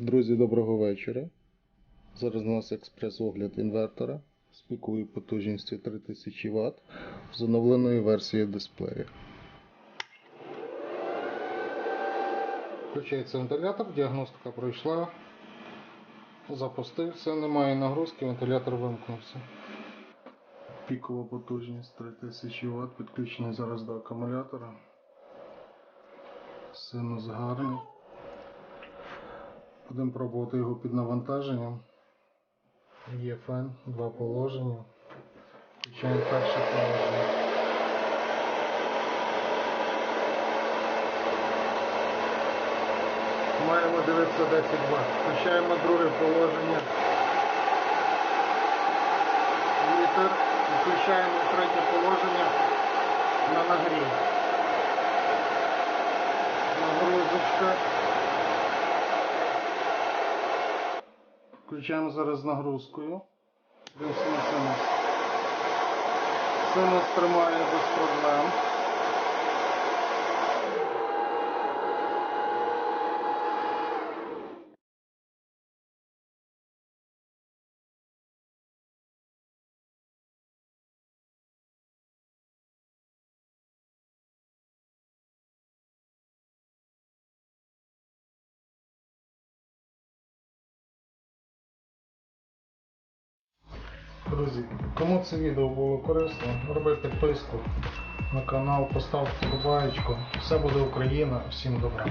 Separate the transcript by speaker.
Speaker 1: Друзі, доброго вечора. Зараз у нас експрес-огляд інвертора з піковою потужністю 3000 Вт з оновленою версією дисплею. Включається вентилятор, діагностика пройшла. Запустився, немає нагрузки, вентилятор вимкнувся. Пікова потужність 3000 Вт, підключений зараз до акумулятора. Синус гарний. Будемо пробувати його під навантаженням. Є фен, два положення. Включаємо перше положення. Маємо 910 Вт. Включаємо друге положення. Літер. Включаємо третє положення на нагрів. Нагрузочка. Включаємо зараз нагрузкою. Дивимося на синус. нас тримає без проблем. Друзі, кому це відео було корисно, роби підписку на канал, поставте вподобаєчку. Все буде Україна. Всім добра.